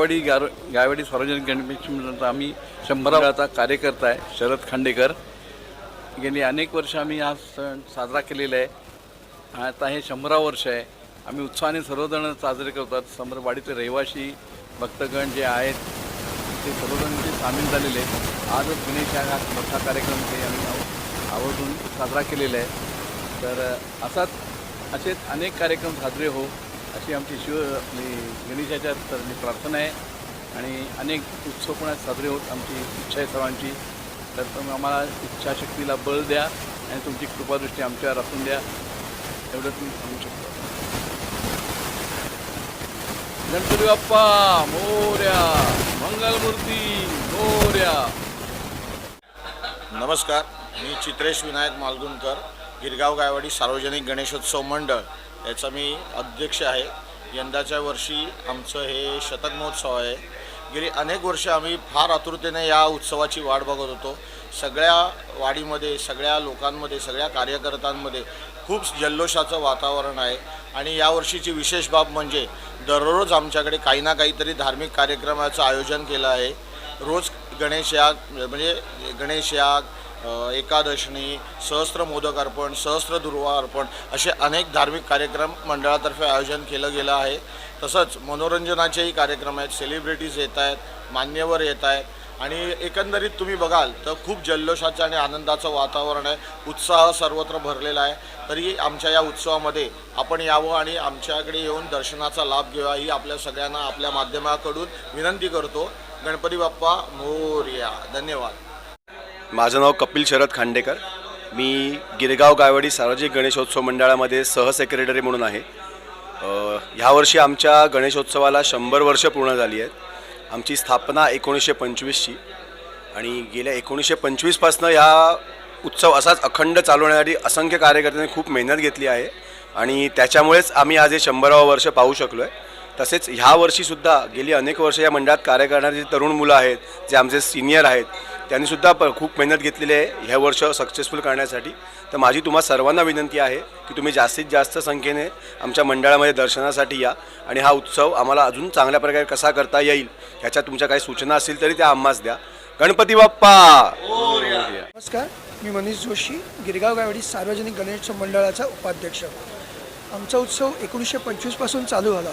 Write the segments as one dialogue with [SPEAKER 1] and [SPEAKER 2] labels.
[SPEAKER 1] गायवाडी गार गायवाडी सार्वजनिक गणपती मंडळाचा आम्ही शंभराचा कार्यकर्ता आहे शरद खांडेकर. गेली अनेक वर्ष आम्ही हा सण साजरा केलेला आहे. आता हे शंभरा वर्ष आहे. आम्ही उत्साहाने सर्वजण साजरे करतात समरवाडीचे रहिवासी भक्तगण जे आहेत ते सर्वजण इथे सामील झालेले आहेत. आजच गणेश हा मोठा कार्यक्रम ते आम्ही आवर्जून साजरा केलेला आहे. तर असाच असेच अनेक कार्यक्रम साजरे हो अशी आमची शिव आपली गणेशाच्या चरणी प्रार्थना आहे आणि अनेक उत्सव पण साजरे होत. आमची इच्छा आहे सर्वांची. तर तुम्ही आम्हाला इच्छाशक्तीला बळ द्या आणि तुमची कृपादृष्टी आमच्यावर असून द्या. एवढं तुम्ही सांगू शकता. गणपती बाप्पा मोर्या मंगलमूर्ती मोर्या.
[SPEAKER 2] नमस्कार. मी चित्रेश विनायक मालगुणकर गिरगाव गायवाडी सार्वजनिक गणेशोत्सव मंडळ. याचा मी अध्यक्ष आहे. यंदाच्या वर्षी आमचं हे शतक महोत्सव आहे. गेली अनेक वर्ष आम्ही फार आतुरतेने या उत्सवाची वाट बघत होतो. सगळ्या वाडीमध्ये सगळ्या लोकांमध्ये सगळ्या कार्यकर्त्यांमध्ये खूप जल्लोषाचं वातावरण आहे. आणि यावर्षीची विशेष बाब म्हणजे दररोज आमच्याकडे काही ना काहीतरी धार्मिक कार्यक्रमाचं आयोजन केलं आहे. रोज गणेश याग म्हणजे गणेश याग एकादशनी सहस्त्र मोदक अर्पण सहस्त्र दुर्वा अर्पण असे अनेक धार्मिक कार्यक्रम मंडळातर्फे आयोजन केलं गेलं आहे. तसंच मनोरंजनाचेही कार्यक्रम आहेत. सेलिब्रिटीज येत आहेत मान्यवर येत आहेत. आणि एकंदरीत तुम्ही बघाल तर खूप जल्लोषाचं आणि आनंदाचं वातावरण आहे. उत्साह सर्वत्र भरलेला आहे. तरी आमच्या या उत्सवामध्ये आपण यावं आणि आमच्याकडे येऊन दर्शनाचा लाभ घ्यावा ही आपल्या सगळ्यांना आपल्या माध्यमाकडून विनंती करतो. गणपती बाप्पा मोर्या. धन्यवाद.
[SPEAKER 3] माझं नाव कपिल शरद खांडेकर. मी गिरगाव गायवाडी सार्वजनिक गणेशोत्सव मंडळामध्ये सहसेक्रेटरी म्हणून आहे. ह्यावर्षी आमच्या गणेशोत्सवाला शंभर वर्ष पूर्ण झाली आहेत. आमची स्थापना एकोणीसशे पंचवीसची. आणि गेल्या एकोणीसशे पंचवीसपासनं ह्या उत्सव असाच अखंड चालवण्यासाठी असंख्य कार्यकर्त्यांनी खूप मेहनत घेतली आहे. आणि त्याच्यामुळेच आम्ही आज हे शंभरावं वर्ष पाहू शकलो आहे तसेच ह्या वर्षीसुद्धा गेली अनेक वर्ष या मंडळात कार्य करणारे जे तरुण मुलं आहेत जे आमचे सिनियर आहेत त्यांनीसुद्धा प खूप मेहनत घेतलेली आहे ह्या वर्ष सक्सेसफुल करण्यासाठी. तर माझी तुम्हा सर्वांना विनंती आहे की तुम्ही जास्तीत जास्त संख्येने आमच्या मंडळामध्ये दर्शनासाठी या आणि हा उत्सव आम्हाला अजून चांगल्या प्रकारे कसा करता येईल ह्याच्या तुमच्या काही सूचना असतील तरी त्या आम्हाच द्या. गणपती बाप्पा!
[SPEAKER 4] नमस्कार मी मनीष जोशी गिरगाव गावडी सार्वजनिक गणेश मंडळाचा उपाध्यक्ष. आमचा उत्सव एकोणीसशे पंचवीसपासून चालू झाला.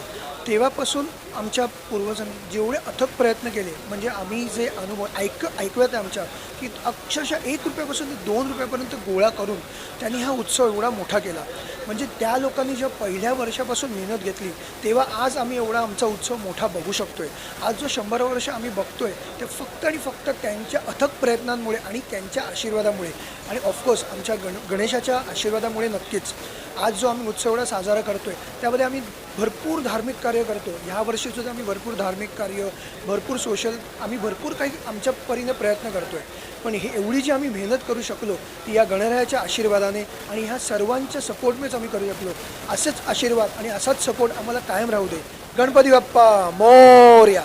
[SPEAKER 4] तेव्हापासून आमच्या पूर्वजांनी जेवढे अथक प्रयत्न केले म्हणजे आम्ही जे अनुभव ऐक ऐकूयात आमच्या की अक्षरशः एक रुपयापासून ते दोन रुपयापर्यंत गोळा करून त्यांनी हा उत्सव एवढा मोठा केला. म्हणजे त्या लोकांनी जेव्हा पहिल्या वर्षापासून मेहनत घेतली तेव्हा आज आम्ही एवढा आमचा उत्सव मोठा बघू शकतो आहे आज जो शंभर वर्ष आम्ही बघतोय ते फक्त आणि फक्त त्यांच्या अथक प्रयत्नांमुळे आणि त्यांच्या आशीर्वादामुळे आणि ऑफकोर्स आमच्या गण गणेशाच्या आशीर्वादामुळे नक्कीच. आज जो आम्ही उत्सव एवढा साजरा करतोय त्यामध्ये आम्ही भरपूर धार्मिक कार्य करतो. ह्या वर्षीसुद्धा आम्ही भरपूर धार्मिक कार्य भरपूर सोशल आम्ही भरपूर काही आमच्या परीने प्रयत्न करतोय. पण ही एवढी जी आम्ही मेहनत करू शकलो ती या गणरायाच्या आशीर्वादाने आणि ह्या सर्वांच्या सपोर्टनेच आम्ही करू शकलो. असेच आशीर्वाद आणि असाच सपोर्ट आम्हाला कायम राहू दे. गणपती बाप्पा मोर्या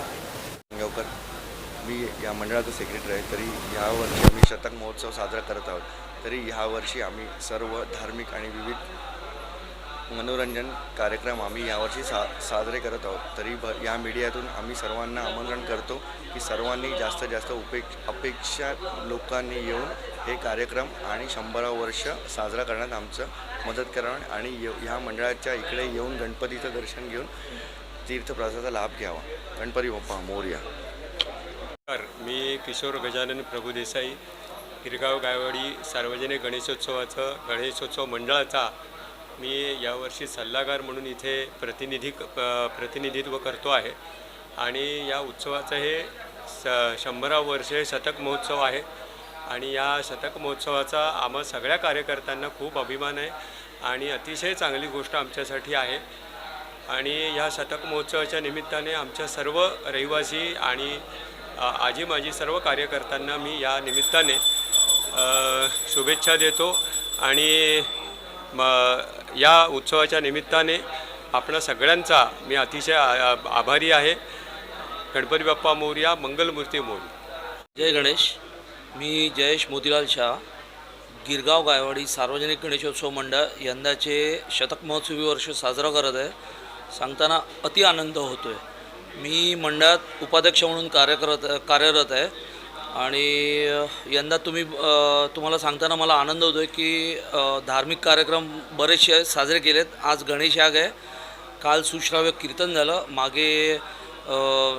[SPEAKER 5] गावकर मी या मंडळाचा सेक्रेटरी आहे तरी यावर्षी आम्ही शतक महोत्सव साजरा करत आहोत. तरी ह्यावर्षी आम्ही सर्व धार्मिक आणि विविध मनोरंजन कार्यक्रम आम्ही यावर्षी सा साजरे करत आहोत. तरी भ या मीडियातून आम्ही सर्वांना आमंत्रण करतो की सर्वांनी जास्तीत जास्त उपेक्ष अपेक्षा लोकांनी येऊन हे कार्यक्रम आणि शंभरा वर्ष साजरा करण्यात आमचं मदत करावं आणि ये ह्या मंडळाच्या इकडे येऊन गणपतीचं दर्शन घेऊन तीर्थप्रसादाचा लाभ घ्यावा. गणपती बाप्पा मोर्या.
[SPEAKER 6] नमस्कार. मी किशोर गजानन प्रभुदेसाई हिरगाव गायवाडी सार्वजनिक गणेशोत्सवाचं गणेशोत्सव मंडळाचा मी यावर्षी सल्लागार म्हणून इथे प्रतिनिधी प्रतिनिधित्व करतो आहे. आणि या उत्सवाचं हे स शंभरावं वर्ष हे शतक महोत्सव आहे. आणि या शतक महोत्सवाचा आम्हा सगळ्या कार्यकर्त्यांना खूप अभिमान आहे आणि अतिशय चांगली गोष्ट आमच्यासाठी आहे. आणि ह्या शतक महोत्सवाच्या निमित्ताने आमच्या सर्व रहिवासी आणि आजी माझी सर्व कार्यकर्त्यांना मी या निमित्ताने शुभेच्छा देतो. आणि म या उत्सवाच्या निमित्ताने आपणा सगळ्यांचा मी अतिशय आ- आभारी आहे. गणपती बाप्पा मोर्या मंगलमूर्ती मोर्या
[SPEAKER 7] जय गणेश. मी जयेश मोतीलाल शाह गिरगाव गायवाडी सार्वजनिक गणेशोत्सव मंडळ यंदाचे शतक महोत्सवी वर्ष साजरा करत आहे. सांगताना अति आनंद होतो आहे मी मंडळात उपाध्यक्ष म्हणून कार्य करत कार्यरत आहे. आणि यंदा तुम्ही तुम्हाला सांगताना मला आनंद होतो आहे की धार्मिक कार्यक्रम बरेचसे साजरे केलेत. आज गणेश याग आहे. काल सुश्राव्य कीर्तन झालं. मागे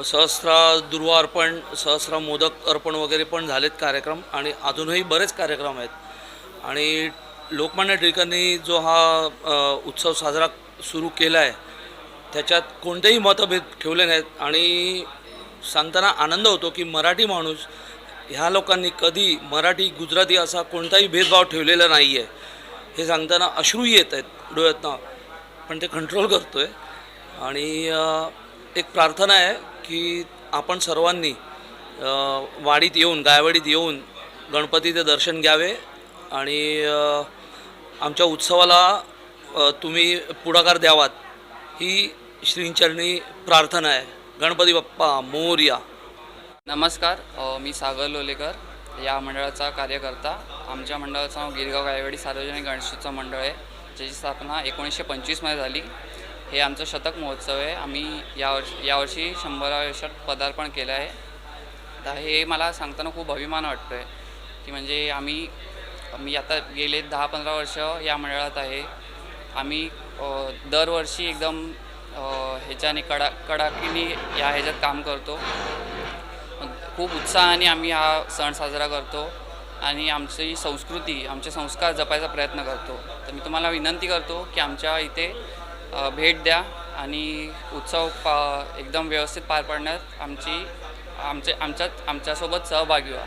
[SPEAKER 7] सहस्रा दुर्वा अर्पण सहस्रा मोदक अर्पण वगैरे पण झालेत कार्यक्रम आणि अजूनही बरेच कार्यक्रम आहेत. आणि लोकमान्य टिळकांनी जो हा उत्सव साजरा सुरू केला आहे त्याच्यात कोणतेही मतभेद ठेवले नाहीत. आणि सांगताना आनंद होतो की मराठी माणूस ह्या लोकांनी कधी मराठी गुजराती असा कोणताही भेदभाव ठेवलेला नाही आहे हे सांगताना अश्रू येत आहेत डोळ्यातनं. पण ते कंट्रोल करतो आहे आणि एक प्रार्थना आहे की आपण सर्वांनी वाडीत येऊन गायवाडीत येऊन गणपतीचे दर्शन घ्यावे. आणि आमच्या उत्सवाला तुम्ही पुढाकार द्यावात. ही श्रींचरणी प्रार्थना आहे. गणपती बाप्पा मोर्या.
[SPEAKER 8] नमस्कार मी सागर लोलेकर या मंडळाचा कार्यकर्ता. आमच्या मंडळाचं नाव गिरगाव गायवाडी सार्वजनिक गणेशोत्सव मंडळ आहे ज्याची स्थापना एकोणीसशे पंचवीसमध्ये झाली. हे आमचं शतक महोत्सव आहे. आम्ही यावर्षी यावर्षी शंभराव्या वर्षात पदार्पण केलं आहे. तर हे मला सांगताना खूप अभिमान वाटतो आहे की म्हणजे आम्ही मी आता गेले दहा पंधरा वर्ष या मंडळात आहे. आम्ही दरवर्षी एकदम ह्याच्याने कडा कडाकीने या ह्याच्यात काम करतो. खूप उत्साहाने आम्ही हा सण साजरा करतो आणि आमची संस्कृती आमचे संस्कार जपायचा प्रयत्न करतो तर मी तुम्हाला विनंती करतो की आमच्या इथे अ, भेट द्या आणि उत्सव पा एकदम व्यवस्थित पार पाडण्यात आमची आमचे आमच्यात आमच्यासोबत सहभागी व्हा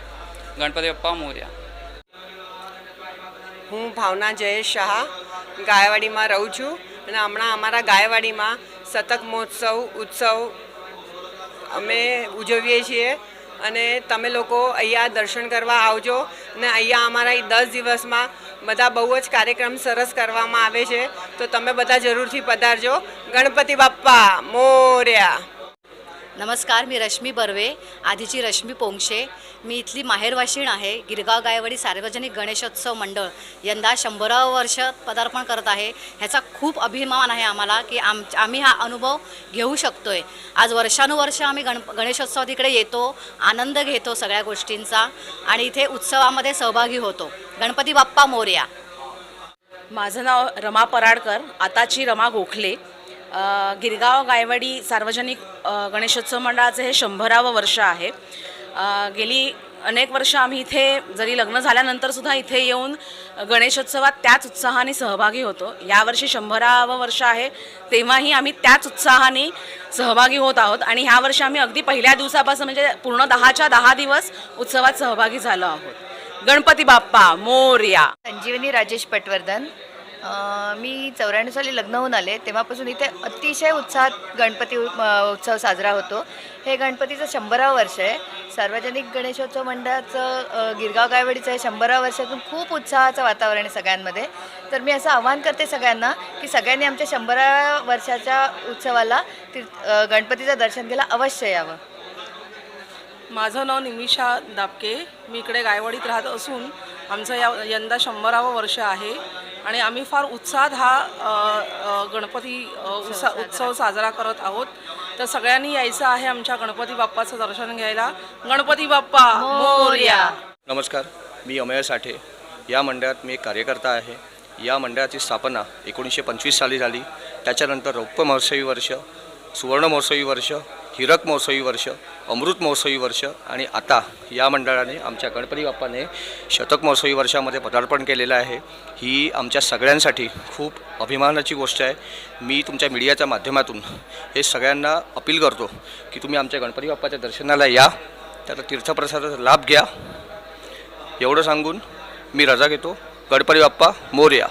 [SPEAKER 8] गणपती बाप्पा मोर्या
[SPEAKER 9] હું ભાવના જયેશ શાહ ગાયવાડીમાં રહું છું અને હમણાં અમારા ગાયવાડીમાં શતક મહોત્સવ ઉત્સવ અમે ઉજવીએ છીએ અને તમે લોકો અહીંયા દર્શન કરવા આવજો. ને અહીંયા અમારા દસ દિવસમાં બધા બહુ જ કાર્યક્રમ સરસ કરવામાં આવે છે. તો તમે બધા જરૂરથી પધારજો. ગણપતિ બાપ્પા, મોર્યા.
[SPEAKER 10] नमस्कार मी रश्मी बर्वे आधीची रश्मी पोंक्षे मी इथली माहेरवाशीण आहे गिरगाव गायवाडी सार्वजनिक गणेशोत्सव मंडळ. यंदा शंभरावं वर्ष पदार्पण करत आहे. ह्याचा खूप अभिमान आहे आम्हाला की आम आम्ही हा अनुभव घेऊ शकतो आहे आज वर्षानुवर्ष आम्ही गण गणेशोत्सवात इकडे येतो आनंद घेतो सगळ्या गोष्टींचा आणि इथे उत्सवामध्ये सहभागी होतो. गणपती बाप्पा मोर्या.
[SPEAKER 11] माझं नाव रमा पराडकर आताची रमा गोखले. गिरगाव गायवाडी सार्वजनिक गणेशोत्सव मंडळाचं हे शंभरावं वर्ष आहे. गेली अनेक वर्ष आम्ही इथे जरी लग्न झाल्यानंतरसुद्धा इथे येऊन गणेशोत्सवात त्याच उत्साहाने सहभागी होतो. यावर्षी शंभरावं वर्ष आहे तेव्हाही आम्ही त्याच उत्साहाने सहभागी होत आहोत आणि ह्या वर्षी आम्ही अगदी पहिल्या दिवसापासून म्हणजे पूर्ण दहाच्या दहा दिवस उत्सवात सहभागी झालो आहोत. गणपती बाप्पा मोर्या.
[SPEAKER 10] संजीवनी राजेश पटवर्धन मी चौऱ्याण्णव साली लग्न होऊन आले. तेव्हापासून इथे अतिशय उत्साहात गणपती उत्सव साजरा होतो. हे गणपतीचं शंभरावं वर्ष आहे. सार्वजनिक गणेशोत्सव मंडळाचं गिरगाव गायवाडीचं हे शंभरावं वर्षातून खूप उत्साहाचं वातावरण आहे सगळ्यांमध्ये. तर मी असं आवाहन करते सगळ्यांना की सगळ्यांनी आमच्या शंभराव्या वर्षाच्या उत्सवाला ती गणपतीचं दर्शन घ्यायला अवश्य यावं.
[SPEAKER 11] माझं नाव निमिषा दापके. मी इकडे गायवाडीत राहत असून आमचं या यंदा शंभरावं वर्ष आहे. आणि आम्ही फार उत्साहात हा गणपती उत्सा उत्सव साजरा करत आहोत. तर सगळ्यांनी यायचं आहे आमच्या गणपती बाप्पाचं दर्शन घ्यायला. गणपती बाप्पा मोर्या.
[SPEAKER 3] नमस्कार मी अमेय साठे. या मंडळात मी एक कार्यकर्ता आहे. या मंडळाची स्थापना एकोणीसशे पंचवीस साली झाली. त्याच्यानंतर रौप्य महोत्सवी वर्ष सुवर्ण महोत्सवी वर्ष हिरक महोत्सवी वर्ष अमृत महोत्सवी वर्ष आणि आता या मंडळाने आमच्या गणपती बाप्पाने शतक महोत्सवी वर्षामध्ये पदार्पण केलेलं आहे. ही आमच्या सगळ्यांसाठी खूप अभिमानाची गोष्ट आहे. मी तुमच्या मीडियाच्या माध्यमातून हे सगळ्यांना अपील करतो की तुम्ही आमच्या गणपती बाप्पाच्या दर्शनाला या त्याचा तीर्थप्रसादाचा लाभ घ्या. एवढं सांगून मी रजा घेतो. गणपती बाप्पा मोर्या.